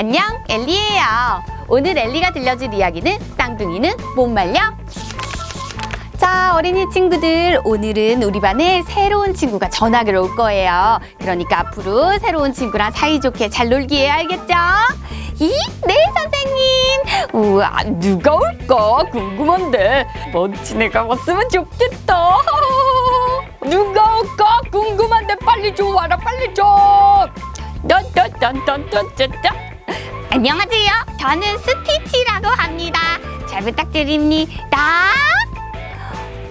안녕, 엘리예요. 오늘 엘리가 들려줄 이야기는 쌍둥이는 못 말려. 자, 어린이 친구들, 오늘은 우리 반에 새로운 친구가 전학을 올 거예요. 그러니까 앞으로 새로운 친구랑 사이좋게 잘 놀기에 알겠죠? 이, 네, 선생님. 우와, 누가 올까? 궁금한데. 멋진 애가 왔으면 좋겠다. 누가 올까? 궁금한데 빨리 좀 와라, 빨리 좀. 딴딴딴딴딴딴. 안녕하세요. 저는 스티치라고 합니다. 잘 부탁드립니다.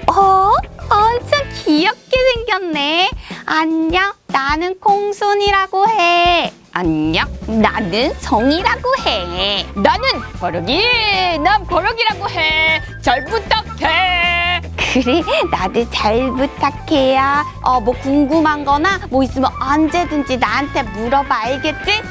어? 엄청 귀엽게 생겼네. 안녕, 나는 콩순이라고 해. 안녕, 나는 성이라고 해. 나는 버럭이, 난 버럭이라고 해. 잘 부탁해. 그래, 나도 잘 부탁해요. 어, 뭐 궁금한 거나 뭐 있으면 언제든지 나한테 물어봐, 알겠지?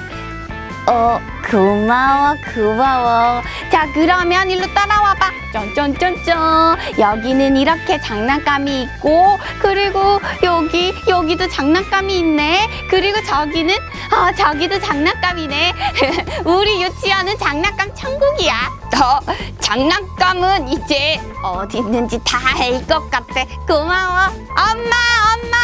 어, 고마워, 고마워. 자, 그러면 일로 따라와봐. 쩐쩐쩐쩐. 여기는 이렇게 장난감이 있고, 그리고 여기, 여기도 장난감이 있네. 그리고 저기는, 아, 저기도 장난감이네. 우리 유치원은 장난감 천국이야. 어, 장난감은 이제 어디 있는지 다 알 것 같아. 고마워. 엄마, 엄마.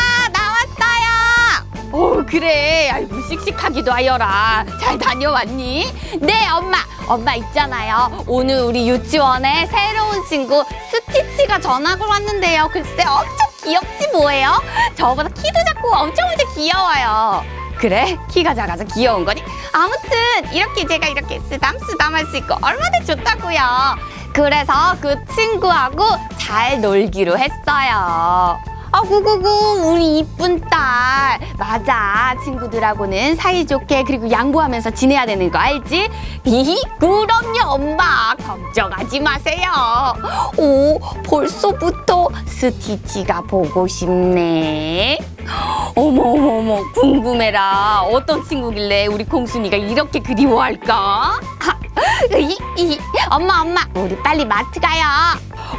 오 그래 아이고 씩씩하기도 하여라 잘 다녀왔니? 네 엄마 엄마 있잖아요 오늘 우리 유치원에 새로운 친구 스티치가 전학을 왔는데요 글쎄 엄청 귀엽지 뭐예요? 저보다 키도 작고 엄청 엄청 귀여워요 그래? 키가 작아서 귀여운 거니? 아무튼 이렇게 제가 이렇게 쓰담쓰담 할 수 있고 얼마나 좋다고요 그래서 그 친구하고 잘 놀기로 했어요 아구구구 우리 이쁜 딸. 맞아. 친구들하고는 사이좋게 그리고 양보하면서 지내야 되는 거 알지? 이 그럼요 엄마. 걱정하지 마세요. 오 벌써부터 스티치가 보고 싶네. 어머 어머 어머. 궁금해라. 어떤 친구길래 우리 콩순이가 이렇게 그리워할까? 이, 이, 엄마 엄마. 우리 빨리 마트 가요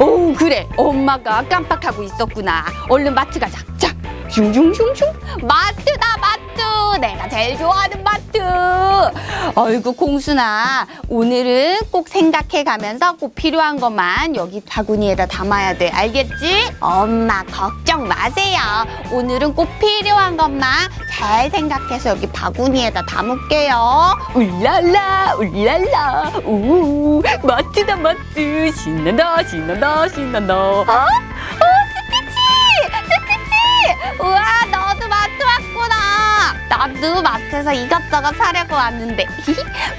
오 그래. 엄마가 깜빡하고 있었구나. 얼른 마트 가자. 자 슝슝슝슝. 마트다 마트 내가 제일 좋아하는 마트 아이고 콩순아. 오늘은 꼭 생각해 가면서 꼭 필요한 것만 여기 바구니에다 담아야 돼. 알겠지? 엄마 걱정 마세요. 오늘은 꼭 필요한 것만 잘 생각해서 여기 바구니에다 담을게요. 울랄라 울랄라. 우 마트다 마트 신난다 신난다 신난다. 어? 어 나 나도 마트에서 이것저것 사려고 왔는데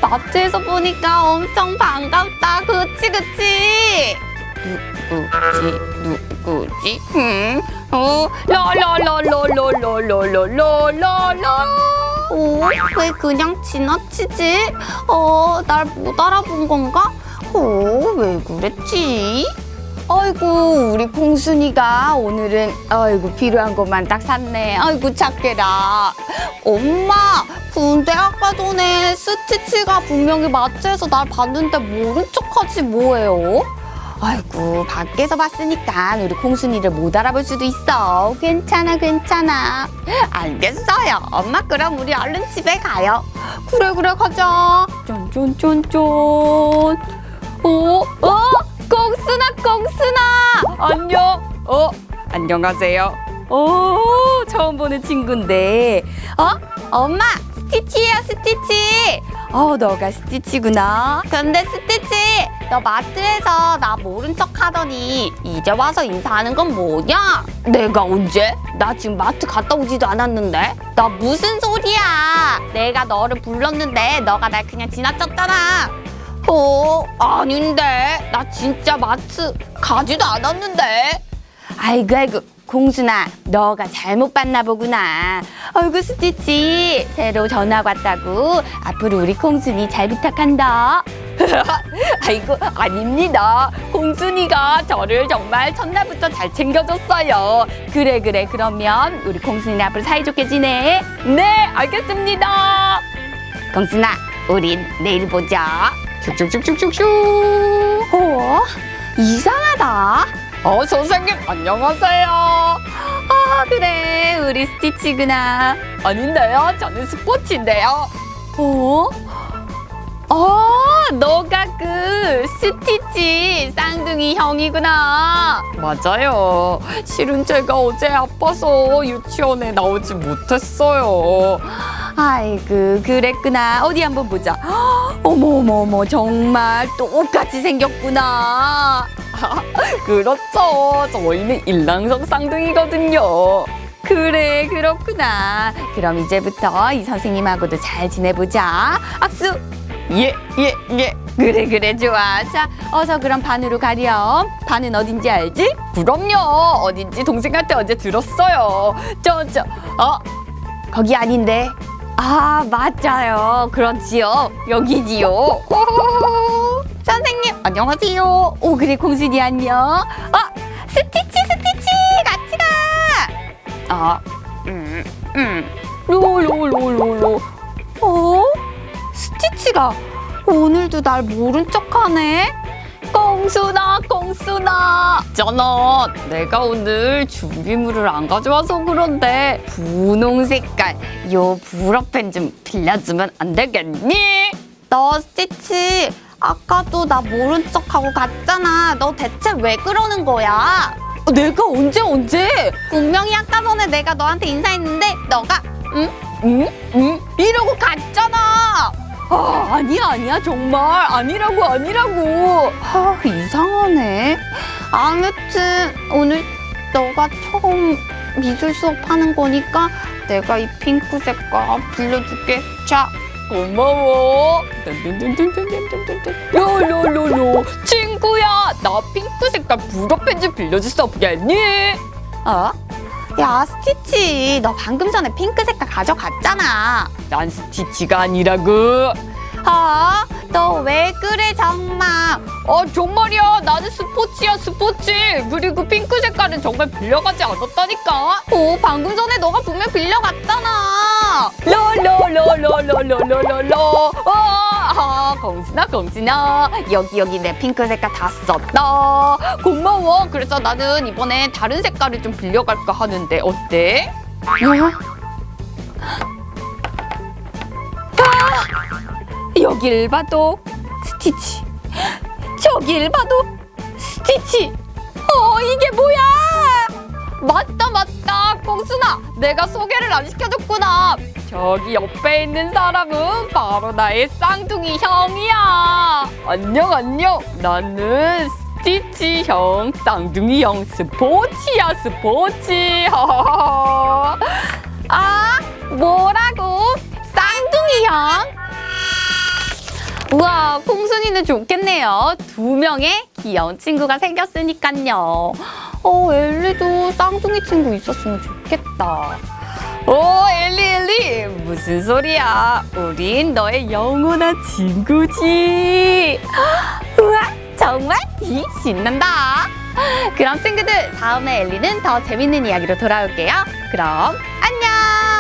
마트에서 보니까 엄청 반갑다 그치 그치 누구지 누구지 음, 어 라라라라라라라라라라 오, 왜 그냥 지나치지? 어, 날 못 알아본 건가? 어, 왜 그랬지? 아이고, 우리 콩순이가 오늘은 아이고 필요한 것만 딱 샀네. 아이고 착해라. 엄마, 근데 아까 전에 스티치가 분명히 마트에서 날 봤는데 모른 척하지 뭐예요? 아이고 밖에서 봤으니까 우리 콩순이를 못 알아볼 수도 있어. 괜찮아 괜찮아. 알겠어요. 엄마 그럼 우리 얼른 집에 가요. 그래 그래 가자. 쫀쫀쫀쫀. 어? 어? 콩순아 콩순아. 안녕. 어? 안녕하세요. 오 처음 보는 친구인데. 어? 엄마 스티치예요 스티치. 어 너가 스티치구나. 근데 스티치 너 마트에서 나 모른 척 하더니 이제 와서 인사하는 건 뭐냐? 내가 언제? 나 지금 마트 갔다 오지도 않았는데. 나 무슨 소리야? 내가 너를 불렀는데 너가 날 그냥 지나쳤잖아. 어? 아닌데. 나 진짜 마트 가지도 않았는데. 아이고 아이고. 공순아 너가 잘못 봤나 보구나. 아이고 스티치. 새로 전화 왔다고. 앞으로 우리 콩순이 잘 부탁한다. 아이고 아닙니다. 콩순이가 저를 정말 첫날부터 잘 챙겨줬어요. 그래 그래. 그러면 우리 콩순이 앞으로 사이좋게 지내. 네 알겠습니다. 콩순아 우린 내일 보자 쭉쭉쭉쭉쭉쭉 어? 이상하다 어, 선생님, 안녕하세요. 아, 그래. 우리 스티치구나. 아닌데요. 저는 스포츠인데요. 어? 너가 그 스티치 쌍둥이 형이구나. 맞아요. 실은 제가 어제 아파서 유치원에 나오지 못했어요. 아이고 그랬구나. 어디 한번 보자. 헉, 어머 어머 어머 정말 똑같이 생겼구나. 그렇죠. 저희는 일랑성 쌍둥이거든요. 그래 그렇구나. 그럼 이제부터 이 선생님하고도 잘 지내보자. 악수. 예 예, 예. 그래 그래 좋아. 자 어서 그럼 반으로 가렴. 반은 어딘지 알지? 그럼요. 어딘지 동생한테 어제 들었어요. 저 저 어 거기 아닌데. 아 맞아요. 그렇지요. 여기지요. 선생님 안녕하세요. 오 그래 공순이 안녕. 어 스티치 스티치 같이 가. 아 음, 음. 로로로로로. 어? 스티치가 오늘도 날 모른 척하네. 꽁순아, 꽁순아. 있잖아, 내가 오늘 준비물을 안 가져와서 그런데 분홍 색깔 요 불어펜 좀 빌려주면 안 되겠니? 너 스티치 아까도 나 모른 척하고 갔잖아. 너 대체 왜 그러는 거야? 어, 내가 언제 언제? 분명히 아까 전에 내가 너한테 인사했는데 너가 응? 응? 응? 이러고 갔잖아. 아, 아니야, 아니야, 정말. 아니라고, 아니라고. 아, 이상하네. 아무튼, 오늘 너가 처음 미술 수업하는 거니까 내가 이 핑크 색깔 빌려줄게. 자, 고마워. 요요요요 친구야, 나 핑크 색깔 불어펜 좀 빌려줄 수 없겠니? 어? 야, 스티치, 너 방금 전에 핑크 색깔 가져갔잖아. 난 스티치가 아니라고. 아, 너 왜 그래 정말? 어, 정말이야. 나는 스포츠야, 스포츠. 그리고 핑크 색깔은 정말 빌려가지 않았다니까. 오, 방금 전에 너가 분명 빌려갔잖아. 로로로로로로로로로. 아, 공순아, 공순아. 여기 여기 내 핑크 색깔 다 썼다. 고마워. 그래서 나는 이번에 다른 색깔을 좀 빌려갈까 하는데 어때? 어? 여길 봐도 스티치 저길 봐도 스티치 어 이게 뭐야 맞다 맞다 꽁순아 내가 소개를 안 시켜줬구나. 저기 옆에 있는 사람은 바로 나의 쌍둥이 형이야. 안녕 안녕. 나는 스티치 형 쌍둥이 형 스포츠야 스포츠. 아 뭐라고? 쌍둥이 형? 우와, 콩순이는 좋겠네요. 두 명의 귀여운 친구가 생겼으니까요. 어, 엘리도 쌍둥이 친구 있었으면 좋겠다. 오, 엘리, 엘리! 무슨 소리야? 우린 너의 영원한 친구지. 우와, 정말? 이 신난다. 그럼 친구들, 다음에 엘리는 더 재밌는 이야기로 돌아올게요. 그럼 안녕!